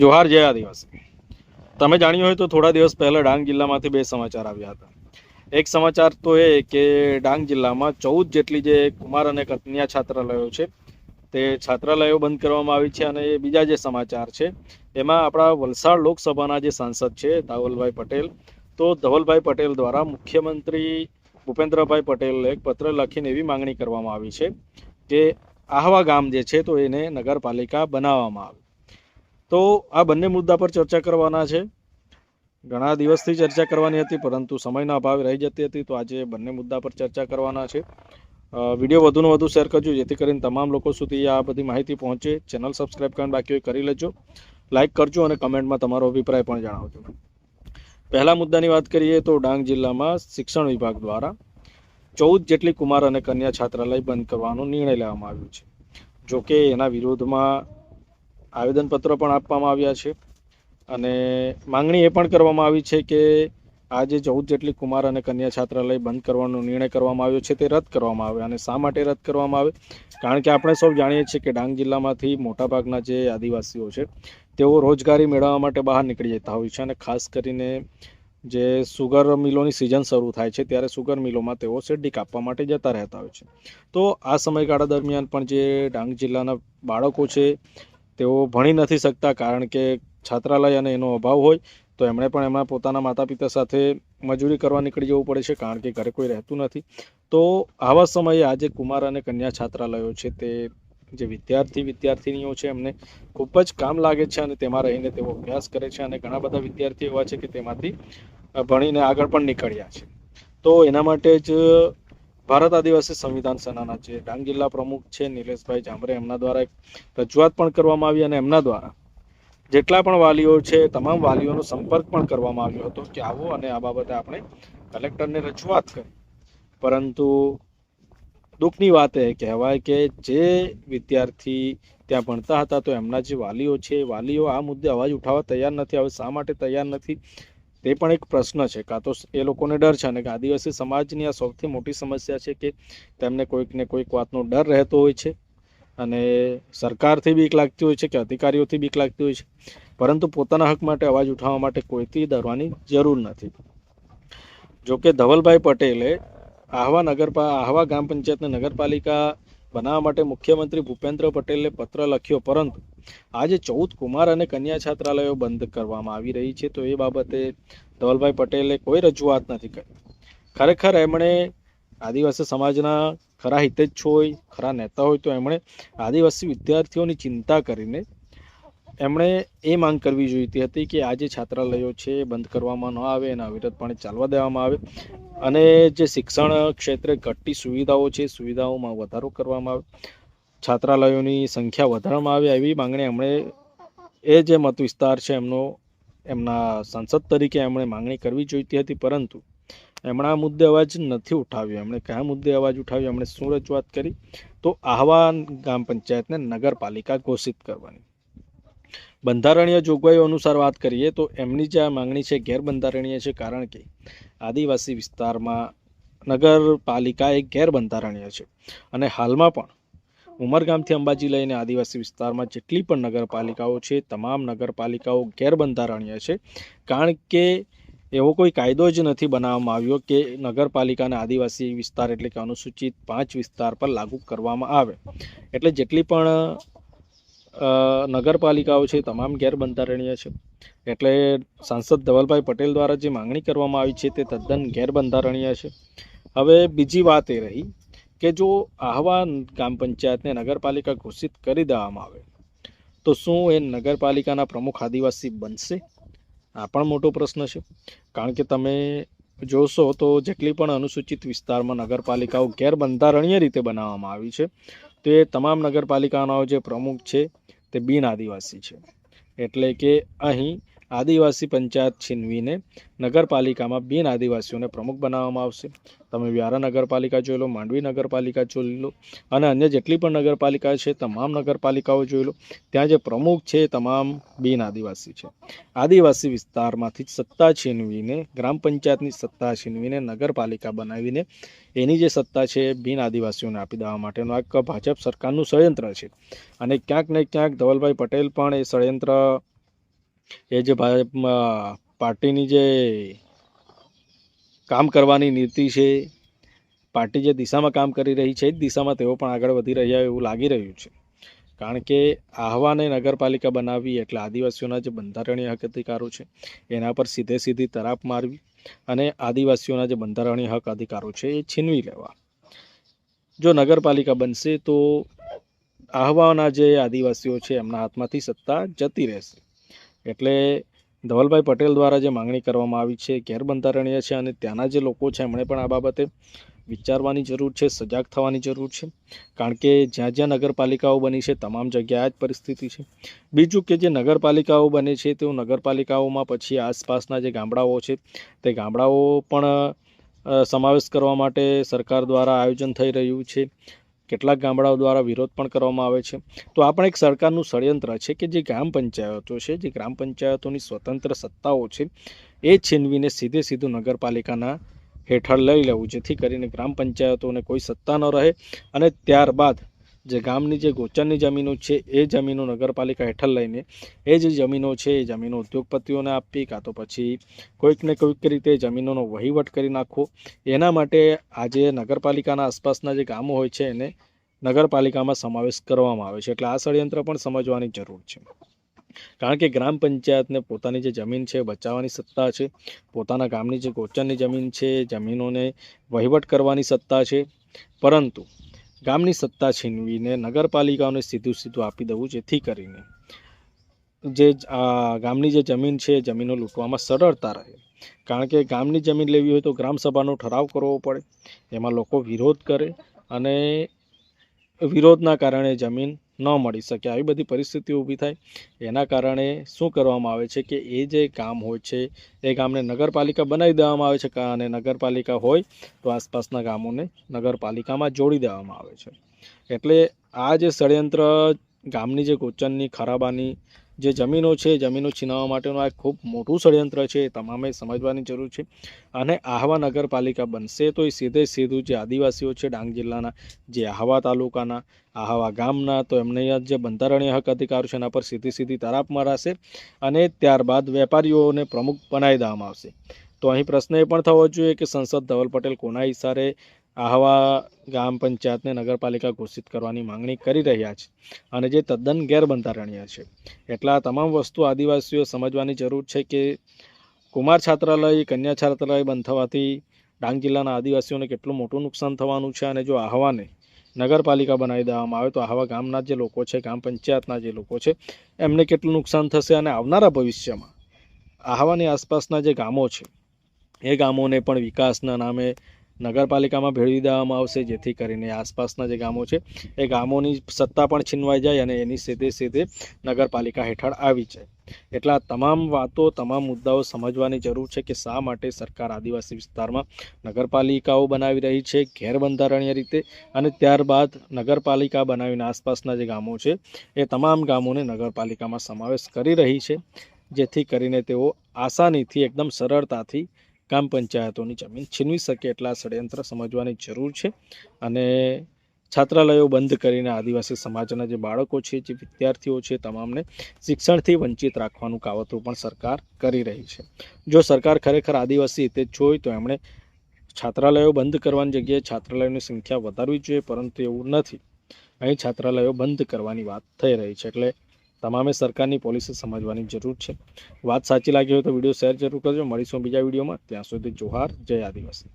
જોહાર જય આદિવાસી. તમે જાણ્યું હોય તો થોડા દિવસ પહેલા ડાંગ જિલ્લામાંથી બે સમાચાર આવ્યા હતા. એક સમાચાર તો એ કે ડાંગ જિલ્લામાં ચૌદ જેટલી જે કુમાર અને કન્યા છાત્રાલયો છે, તે છાત્રાલયો બંધ કરવામાં આવી છે અને એ બીજા જે સમાચાર છે, એમાં આપણા વલસાડ લોકસભાના જે સાંસદ છે, ધાવલભાઈ પટેલ, તો ધવલભાઈ પટેલ દ્વારા મુખ્યમંત્રી ભૂપેન્દ્રભાઈ પટેલને એક પત્ર લખીને એવી માંગણી કરવામાં આવી છે કે આહવા ગામ જે છે તો એને નગરપાલિકા બનાવવામાં આવે. તો આ બંને મુદ્દા પર ચર્ચા કરવાના છે. ઘણા દિવસથી ચર્ચા કરવાની હતી, પરંતુ સમયના અભાવે રહી જતી હતી, તો આજે બંને મુદ્દા પર ચર્ચા કરવાના છે. વીડિયો વધુને વધુ શેર કરજો, જેથી કરીને તમામ લોકો સુધી આ બધી માહિતી પહોંચે. ચેનલ સબસ્ક્રાઇબ કરીને બાકી હોય કરી લેજો. લાઇક કરજો અને કમેન્ટમાં તમારો અભિપ્રાય પણ જણાવજો. પહેલા મુદ્દાની વાત કરીએ તો ડાંગ જિલ્લામાં શિક્ષણ વિભાગ દ્વારા ચૌદ જેટલી કુમાર અને કન્યા છાત્રાલય બંધ કરવાનો નિર્ણય લેવામાં આવ્યો છે. જોકે એના વિરોધમાં આવેદનપત્ર પણ આપવામાં આવ્યા છે. અને માંગણી એ પણ કરવામાં આવી છે કે આજે ચૌદ જેટલી કુમાર અને કન્યા છાત્રાલય બંધ કરવાનો નિર્ણય કરવામાં આવ્યો છે તે રદ કરવામાં આવે અને શા માટે રદ કરવામાં આવે? કારણ કે આપણે સૌ જાણીએ છીએ કે ડાંગ જિલ્લામાંથી મોટાભાગના જે આદિવાસીઓ છે, તેઓ રોજગારી મેળવવા માટે બહાર નીકળી જતા હોય છે અને ખાસ કરીને જે સુગર મિલોની સિઝન શરૂ થાય છે ત્યારે સુગર મિલોમાં તેઓ શેરડી કાપવા માટે જતા રહેતા હોય છે. તો આ સમયગાળા દરમિયાન પણ જે ડાંગ જિલ્લાના બાળકો છે તેઓ ભણી નથી શકતા કારણ કે છાત્રાલય અને એનો અભાવ હોય, તો એમણે પણ એમના પોતાના માતા પિતા સાથે મજૂરી કરવા નીકળી જવું પડે છે કારણ કે ઘરે કોઈ રહેતું નથી. તો આવા સમયે આજે કુમાર અને કન્યા છાત્રાલયો છે તે જે વિદ્યાર્થી વિદ્યાર્થીનીઓ છે એમને ખૂબ જ કામ લાગે છે અને તેમાં રહીને તેઓ અભ્યાસ કરે છે અને ઘણા બધા વિદ્યાર્થીઓ એવા છે કે તેમાંથી ભણીને આગળ પણ નીકળ્યા છે. તો એના માટે જ ભારત આદિવાસી સંવિધાન સેનાના જે ડાંગ જિલ્લા પ્રમુખ છે નિલેશભાઈ જામરે, એમના દ્વારા એક રજૂઆત પણ કરવામાં આવી અને એમના દ્વારા જેટલા પણ વાલીઓ છે, તમામ વાલીઓનો સંપર્ક પણ કરવામાં આવ્યો હતો કે આવો અને આ બાબતે આપણે કલેક્ટરને રજૂઆત કરી. પરંતુ દુઃખની વાત એ કહેવાય કે જે વિદ્યાર્થી ત્યાં ભણતા હતા તો એમના જે વાલીઓ છે વાલીઓ આ મુદ્દે અવાજ ઉઠાવવા તૈયાર નથી. હવે શા માટે તૈયાર નથી? તે પણ એક પ્રશ્ન છે. કાં તો એ લોકોને ડર છે અને આદિવાસી સમાજની આ સૌથી મોટી સમસ્યા છે કે તેમને કોઈકને કોઈક વાતનો ડર રહેતો હોય છે અને સરકારથી બીક લાગતી હોય છે કે અધિકારીઓથી બીક લાગતી હોય છે. પરંતુ પોતાના હક માટે અવાજ ઉઠાવવા માટે કોઈથી ડરવાની જરૂર નથી. જોકે ધવલભાઈ પટેલે આહવા નગરપા આહવા ગ્રામ પંચાયતને નગરપાલિકા બનાવવા માટે મુખ્યમંત્રી ભૂપેન્દ્ર પટેલે પત્ર લખ્યો પરંતુ આજે ચૌદ કુમાર અને કન્યા છાત્રાલયો બંધ કરવામાં આવી રહી છે. તો એ બાબતે ધવલભાઈ પટેલે કોઈ રજૂઆત નથી કરી. ખરેખર એમણે આદિવાસી સમાજના ખરા હિતેચ્છ હોય, ખરા નેતા હોય, તો એમણે આદિવાસી વિદ્યાર્થીઓની ચિંતા કરીને એમણે એ માંગ કરવી જોઈતી હતી કે આ જે છાત્રાલયો છે એ બંધ કરવામાં ન આવે, એના વિરોધપણે ચાલવા દેવામાં આવે અને જે શિક્ષણ ક્ષેત્રે ઘટતી સુવિધાઓ છે, સુવિધાઓમાં વધારો કરવામાં આવે. છાત્રાલયોની સંખ્યા વધારવામાં આવે એવી માંગણી એમણે એ જે મત વિસ્તાર છે એમનો, એમના સંસદ તરીકે એમણે માંગણી કરવી જોઈતી હતી, પરંતુ એમણે આ મુદ્દે અવાજ નથી ઉઠાવ્યો. એમણે કયા મુદ્દે અવાજ ઉઠાવ્યો? એમણે શું રજૂઆત કરી? તો આહવા ગ્રામ પંચાયતને નગરપાલિકા ઘોષિત કરવાની. બંધારણીય જોગવાઈઓ અનુસાર વાત કરીએ તો એમની જે આ માંગણી છે ગેરબંધારણીય છે, કારણ કે આદિવાસી વિસ્તારમાં નગરપાલિકા એ ગેરબંધારણીય છે. અને હાલમાં પણ ઉમરગામથી અંબાજી લઈને આદિવાસી વિસ્તારમાં જેટલી પણ નગરપાલિકાઓ છે, તમામ નગરપાલિકાઓ ગેરબંધારણીય છે. કારણ કે એવો કોઈ કાયદો જ નથી બનાવવામાં આવ્યો કે નગરપાલિકાને આદિવાસી વિસ્તાર એટલે કે અનુસૂચિત પાંચ વિસ્તાર પર લાગુ કરવામાં આવે. એટલે જેટલી પણ નગરપાલિકાઓ છે, તમામ ગેરબંધારણીય છે. એટલે સાંસદ ધવલભાઈ પટેલ દ્વારા જે માંગણી કરવામાં આવી છે, તે તદ્દન ગેરબંધારણીય છે. હવે બીજી વાત એ રહી કે જો આહવા ગ્રામ પંચાયતને નગરપાલિકા ઘોષિત કરી દેવામાં આવે, તો શું એ નગરપાલિકાના પ્રમુખ આદિવાસી બનશે? આ પણ મોટો પ્રશ્ન છે. કારણ કે તમે જોશો તો જેટલી પણ અનુસૂચિત વિસ્તારમાં નગરપાલિકાઓ ગેરબંધારણીય રીતે બનાવવામાં આવી છે, તો એ તમામ નગરપાલિકાના જે પ્રમુખ છે તે બિન આદિવાસી છે. એટલે કે અહીં આદિવાસી પંચાયત છીનવીને નગરપાલિકામાં બિન આદિવાસીઓને પ્રમુખ બનાવવામાં આવશે. તમે વ્યારા નગરપાલિકા જોઈ લો, માંડવી નગરપાલિકા જોઈ લો અને અન્ય જેટલી પણ નગરપાલિકા છે, તમામ નગરપાલિકાઓ જોઈ લો, ત્યાં જે પ્રમુખ છે તમામ બિન આદિવાસી છે. આદિવાસી વિસ્તારમાંથી સત્તા છીનવીને, ગ્રામ પંચાયતની સત્તા છીનવીને, નગરપાલિકા બનાવીને એની જે સત્તા છે એ બિન આદિવાસીઓને આપી દેવા માટેનું આ ભાજપ સરકારનું ષડયંત્ર છે. અને ક્યાંક ને ક્યાંક ધવલભાઈ પટેલ પણ એ ષડયંત્ર એ જે ભાજપમાં પાર્ટીની જે કામ કરવાની નીતિ છે, પાર્ટી જે દિશામાં કામ કરી રહી છે, એ જ દિશામાં તેઓ પણ આગળ વધી રહ્યા હોય એવું લાગી રહ્યું છે. કારણ કે આહવાને નગરપાલિકા બનાવી એટલે આદિવાસીઓના જે બંધારણીય હક અધિકારો છે, એના પર સીધે સીધી તરાપ મારવી અને આદિવાસીઓના જે બંધારણીય હક અધિકારો છે, એ છીનવી લેવા. જો નગરપાલિકા બનશે તો આહવાના જે આદિવાસીઓ છે, એમના હાથમાંથી સત્તા જતી રહેશે. એટલે ધવલભાઈ પટેલ દ્વારા જે માંગણી કરવામાં આવી છે ગેરબંધારણીય છે અને ત્યાંના જે લોકો છે, એમણે પણ આ બાબતે વિચારવાની જરૂર છે, સજાગ થવાની જરૂર છે. કારણ કે જ્યાં જ્યાં નગરપાલિકાઓ બની છે, તમામ જગ્યાએ જ પરિસ્થિતિ છે. બીજું કે જે નગરપાલિકાઓ બને છે, તેઓ નગરપાલિકાઓમાં પછી આસપાસના જે ગામડાઓ છે, તે ગામડાઓ પણ સમાવેશ કરવા માટે સરકાર દ્વારા આયોજન થઈ રહ્યું છે. કેટલાક ગામડાઓ દ્વારા વિરોધ પણ કરવામાં આવે છે. તો આ પણ એક સરકારનું ષડયંત્ર છે કે જે ગ્રામ પંચાયતો છે, જે ગ્રામ પંચાયતોની સ્વતંત્ર સત્તાઓ છે, એ છીનવીને સીધે સીધું નગરપાલિકાના હેઠળ લઈ લેવું, જેથી કરીને ગ્રામ પંચાયતોને કોઈ સત્તા ન રહે અને ત્યારબાદ જે ગામની જે ગોચરની જમીનો છે, એ જમીનો નગરપાલિકા હેઠળ લઈને, એ જે જમીનો છે, એ જમીનો ઉદ્યોગપતિઓને આપવી કાં તો પછી કોઈકને કોઈક રીતે જમીનોનો વહીવટ કરી નાખવો. એના માટે આજે નગરપાલિકાના આસપાસના જે ગામો હોય છે, એને નગરપાલિકામાં સમાવેશ કરવામાં આવે છે. એટલે આ ષડયંત્ર પણ સમજવાની જરૂર છે. કારણ કે ગ્રામ પંચાયતને પોતાની જે જમીન છે બચાવવાની સત્તા છે. પોતાના ગામની જે ગોચરની જમીન છે, જમીનોને વહીવટ કરવાની સત્તા છે. પરંતુ ગામની સત્તા છીનવીને નગરપાલિકાઓને સીધું સીધું આપી દેવું જેથી કરીને જે ગામની જે જમીન છે જમીનો લૂંટવામાં સરળતા રહે. કારણ કે ગામની જમીન લેવી હોય તો ગ્રામસભાનો ઠરાવ કરવો પડે. એમાં લોકો વિરોધ કરે અને વિરોધના કારણે જમીન ન મળી શકે. આવી બધી પરિસ્થિતિઓ ઊભી થાય. એના કારણે શું કરવામાં આવે છે કે એ જે ગામ હોય છે, એ ગામને નગરપાલિકા બનાવી દેવામાં આવે છે. અને નગરપાલિકા હોય તો આસપાસના ગામોને નગરપાલિકામાં જોડી દેવામાં આવે છે. એટલે આ જે ષડયંત્ર ગામની જે કોચનની ખરાબાની જે જમીનો છે, જમીનો છીનાવવા માટેનું આ ખૂબ મોટું ષડયંત્ર છે, એ તમામે સમજવાની જરૂર છે. અને આહવા નગરપાલિકા બનશે તો એ સીધે સીધું જે આદિવાસીઓ છે, ડાંગ જિલ્લાના જે આહવા તાલુકાના, આહવા ગામના, તો એમને જે બંધારણીય હક અધિકારો છે, એના પર સીધી સીધી તરાપ મરાશે અને ત્યારબાદ વેપારીઓને પ્રમુખ બનાવી દેવામાં આવશે. તો અહીં પ્રશ્ન એ પણ થવો જોઈએ કે સંસદ ધવલ પટેલ કોના ઇશારે આહવા ગ્રામ પંચાયતને નગરપાલિકા ઘોષિત કરવાની માંગણી કરી રહ્યા છે અને જે તદ્દન ગેરબંધારણીય છે. એટલા તમામ વસ્તુ આદિવાસીઓ સમજવાની જરૂર છે કે કુમાર છાત્રાલય, કન્યા છાત્રાલય બંધ થવાથી ડાંગ જિલ્લાના આદિવાસીઓને કેટલું મોટું નુકસાન થવાનું છે અને જો આહવાને નગરપાલિકા બનાવી દેવામાં આવે તો આહવા ગામના જે લોકો છે ગામ પંચાયતના જે લોકો છે, એમને કેટલું નુકસાન થશે અને આવનારા ભવિષ્યમાં? આહવાની આસપાસના જે ગામો છે, એ ગામોને પણ વિકાસના નામે નગરપાલિકામાં ભેળવી દેવામાં આવશે, જેથી કરીને આસપાસના જે ગામો છે, એ ગામોની સત્તા પણ છીનવાઈ જાય અને એની સીધે સીધે નગરપાલિકા હેઠળ આવી જાય. એટલે તમામ વાતો, તમામ મુદ્દાઓ સમજવાની જરૂર છે કે શા માટે સરકાર આદિવાસી વિસ્તારમાં નગરપાલિકાઓ બનાવી રહી છે ગેરબંધારણીય રીતે અને ત્યારબાદ નગરપાલિકા બનાવીને આસપાસના જે ગામો છે, એ તમામ ગામોને નગરપાલિકામાં સમાવેશ કરી રહી છે, જેથી કરીને તેઓ આસાનીથી, એકદમ સરળતાથી ગ્રામ પંચાયતોની જમીન છીનવી શકે એટલા ષડયંત્ર સમજવાની જરૂર છે અને છાત્રાલયો બંધ કરીને આદિવાસી સમાજના જે બાળકો છે, જે વિદ્યાર્થીઓ છે, તમામને શિક્ષણથી વંચિત રાખવાનું કાવતરું પણ સરકાર કરી રહી છે. જો સરકાર ખરેખર આદિવાસી હિતે જ હોય તો એમણે છાત્રાલયો બંધ કરવાની જગ્યાએ છાત્રાલયોની સંખ્યા વધારવી જોઈએ, પરંતુ એવું નથી. અહીં છાત્રાલયો બંધ કરવાની વાત થઈ રહી છે, એટલે તમામે સરકારની પોલિસી સમજવાની જરૂર છે. વાત સાચી લાગી હોય તો વીડિયો શેર જરૂર કરજો. મળીશું બીજા વિડીયોમાં. ત્યાં સુધી જોહાર. જય આદિવાસી.